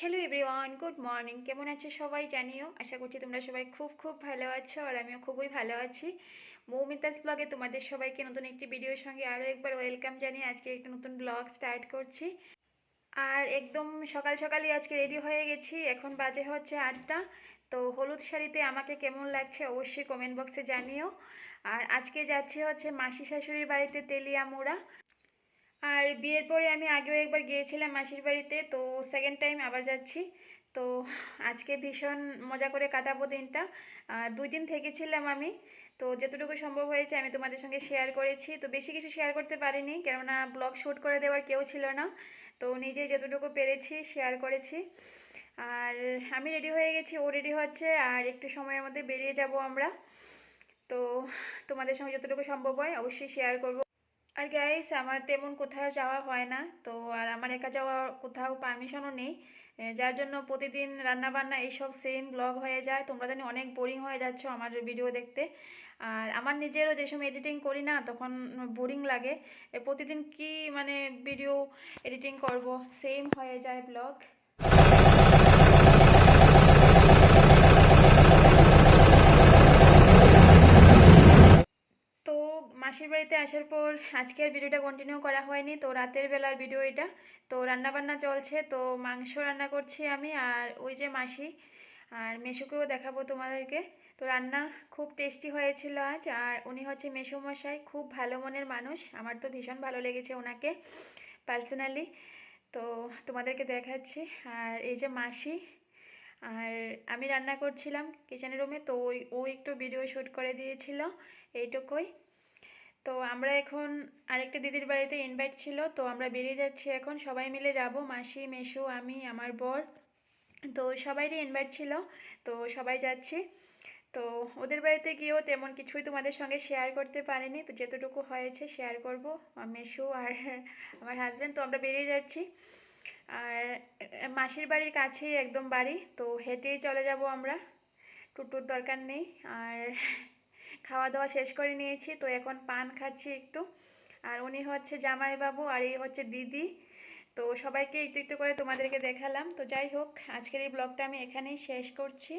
Hello everyone good morning কেমন আছো সবাই জানিও? আশা করছি তোমরা সবাই খুব খুব ভালো আছো আর আমিও খুবই ভালো আছি। মৌমিতাস ব্লগে তোমাদের সবাইকে নতুন একটি ভিডিওর সঙ্গে আরও একবার ওয়েলকাম জানিয়ে আজকে একটা নতুন ব্লগ স্টার্ট করছি। আর একদম সকাল সকালই আজকে রেডি হয়ে গেছি। এখন বাজে হচ্ছে আটটা। তো হলুদ শাড়িতে আমাকে কেমন লাগছে অবশ্যই কমেন্ট বক্সে জানিও। আর আজকে যাচ্ছি হচ্ছে মাসি শাশুড়ির বাড়িতে তেলিয়ামুড়া। আর বিয়ের পরে আমি আগেও একবার গিয়েছিলাম মাসির বাড়িতে, তো সেকেন্ড টাইম আবার যাচ্ছি। তো আজকে ভীষণ মজা করে কাটাবো দিনটা। আর দুই দিন থেকেছিলাম আমি। তো যতটুকু সম্ভব হয়েছে আমি তোমাদের সঙ্গে শেয়ার করেছি। তো বেশি কিছু শেয়ার করতে পারিনি, কেননা ব্লগ শ্যুট করে দেওয়ার কেউ ছিল না। তো নিজেই যতটুকু পেরেছি শেয়ার করেছি। আর আমি রেডি হয়ে গেছি, ও রেডি হচ্ছে, আর একটু সময়ের মধ্যে বেরিয়ে যাব আমরা। তো তোমাদের সঙ্গে যতটুকু সম্ভব হয় অবশ্যই শেয়ার করব। আর গাইস আমার তেমন কোথাও যাওয়া হয় না, তো আর আমার একা যাওয়া কোথাও পারমিশনও নেই। যার জন্য প্রতিদিন রান্না বান্না এইসব সেম ব্লগ হয়ে যায়। তোমরা জানি অনেক বোরিং হয়ে যাচ্ছ আমার ভিডিও দেখতে। আর আমার নিজেরও যে সময় এডিটিং করি না, তখন বোরিং লাগে। প্রতিদিন কি মানে ভিডিও এডিটিং করব সেম হয়ে যায় ব্লগ তো মাসির বাড়িতে আসার পর আজকের ভিডিওটা কন্টিনিউ করা হয়নি, তো রাতের বেলার ভিডিও এটা। তো রান্না বান্না চলছে, তো মাংস রান্না করছি আমি আর ওই যে মাসি আর মেশুকেও দেখাবো তোমাদেরকে। তো রান্না খুব টেস্টি হয়েছিল আজ আর উনি হচ্ছে মেশু মশাই খুব ভালো মনের মানুষ। আমার তো ভীষণ ভালো লেগেছে ওনাকে পার্সোনালি তো তোমাদেরকে দেখাচ্ছি আর এই যে মাসি আর আমি রান্না করছিলাম কিচেন রুমে তো ওই, ও একটু ভিডিও শ্যুট করে দিয়েছিল এইটুকুই। তো আমরা এখন আরেকটা দিদির বাড়িতে ইনভাইট ছিল, তো আমরা বেরিয়ে যাচ্ছি এখন। সবাই মিলে যাব, মাসি, মেশু, আমি, আমার বর। তো সবাইরই ইনভাইট ছিল, তো সবাই যাচ্ছি। তো ওদের বাড়িতে গিয়েও তেমন কিছুই তোমাদের সঙ্গে শেয়ার করতে পারিনি, তো যেতটুকু হয়েছে শেয়ার করব। মেশু আর আমার হাজব্যান্ড তো আমরা বেরিয়ে যাচ্ছি। আর মাসির বাড়ির কাছেই একদম বাড়ি, তো হেঁটেই চলে যাব আমরা। টুটুর দরকার নেই, আর খাওয়া দাওয়া শেষ করে নিয়েছি, তো এখন পান খাচ্ছি একটু। আর উনি হচ্ছে জামাইবাবু আর এই হচ্ছে দিদি। তো সবাইকে একটু একটু করে তোমাদেরকে দেখালাম। তো যাই হোক, আজকের এই ব্লগটা আমি এখানেই শেষ করছি।